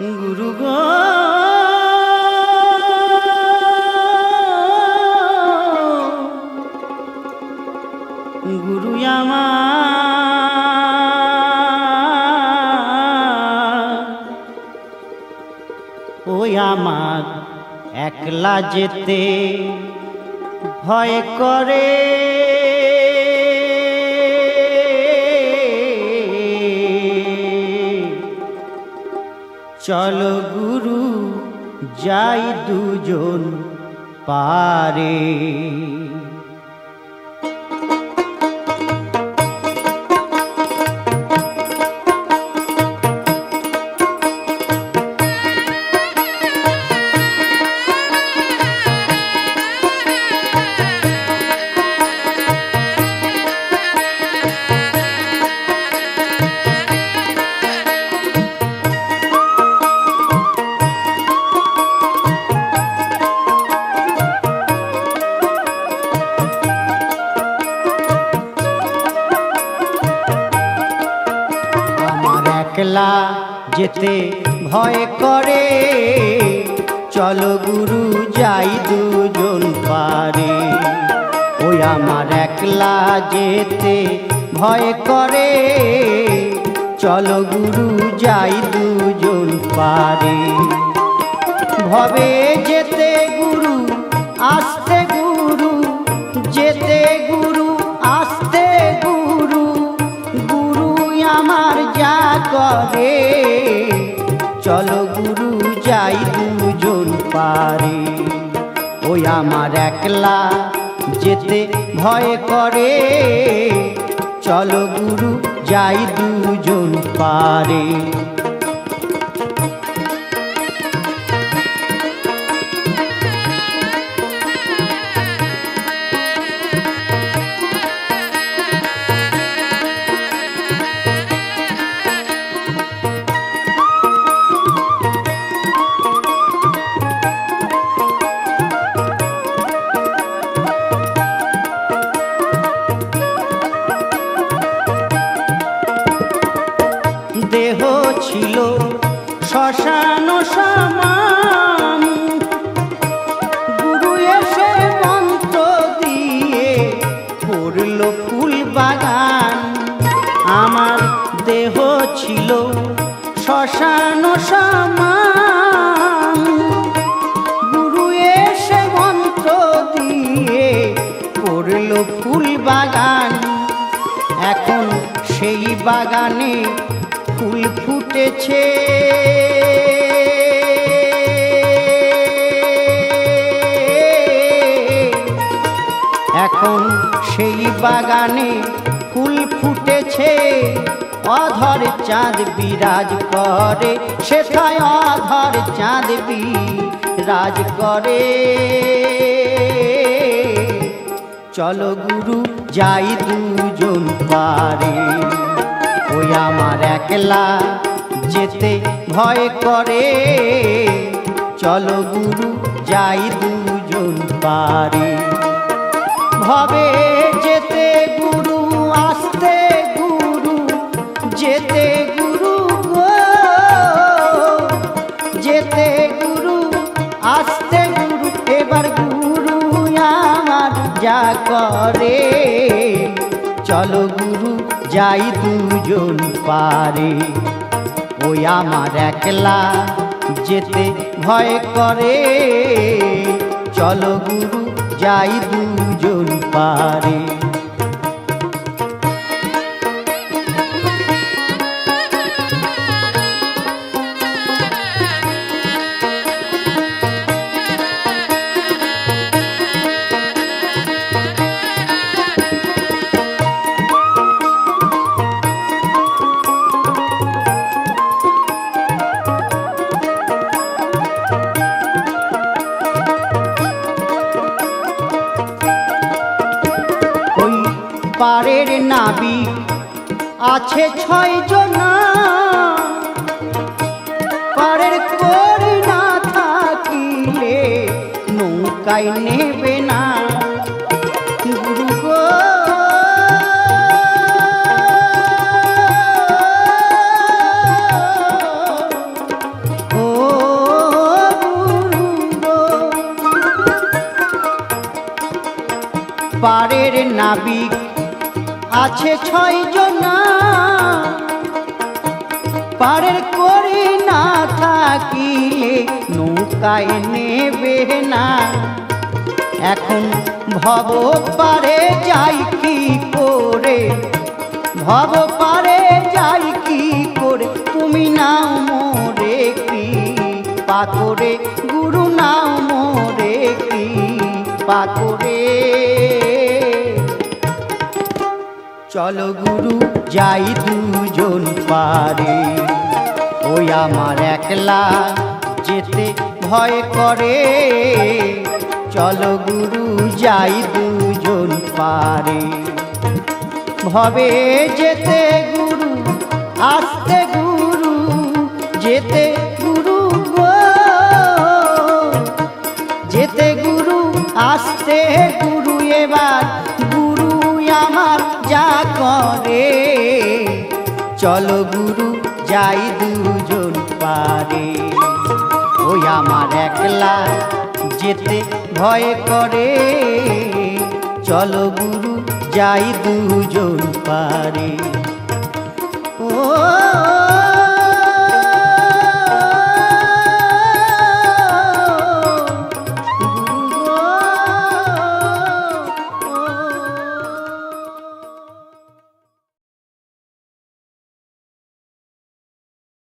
গুরু গো। গুরু আমার। ওই আমার একলা যেতে ভয় করে। চলো গুরু যাই দুজন পারে। একলা যেতে ভয় করে। চলো গুরু, যাই দুজন পারে। ওই আমার একলা যেতে ভয় করে। চলো গুরু, যাই দুজন পারে। ভবে যেতে গুরু, আসতে আমার একলা যেতে ভয় করে। চলো গুরু যাই দুজন পারে। শ্মশান সমান গুরু এসে মন্ত্র দিয়ে পড়ল ফুল বাগান। আমার দেহ ছিল শ্মশান সমান গুরু এসে মন্ত্র দিয়ে পড়ল ফুল বাগান। এখন সেই বাগানে ফুল ফুটেছে। এখন সেই বাগানে ফুল ফুটেছে। অধর চাঁদ বিরাজ করে, সেথায় অধর চাঁদ বিরাজ করে। চলো গুরু, যাই দুজন পারে। ওই আমার একলা যেতে ভয় করে। চলো গুরু, যাই দুজন পারে। ভবে যেতে গুরু, আসতে গুরু, যেতে গুরু যেতে গুরু, আসতে গুরু, এবার গুরু আমার যা করে। চলো যাই দুজন পারে ওই আমার একলা যেতে ভয় করে। চলো গুরু যাই দুজন পারে। পারের নাবি আছে ছয় জনা। পারের করে না থাকিলে নৌকায় নেবে না। পারের নাবিক আছে ছয় জনা পাড়ের করে না থাকিলে নৌকায় নেবে না। এখন ভব পারে যাই কি করে? ভব পারে যাই কি করে? তুমি নাও মোরে কৃপা করে গুরু নাও মোরে কৃপা করে চলো গুরু, যাই দুজন পারে। ওই আমার একলা যেতে ভয় করে। চলো গুরু, যাই দুজন পারে। ভবে যেতে গুরু, আসতে গুরু, যেতে গুরু যেতে গুরু, আসতে গুরু এবার। আমার যা করে। চলো গুরু, যাই দুজন পারে। ওই আমার একলা যেতে ভয় করে। চলো গুরু, যাই দুজন পারে।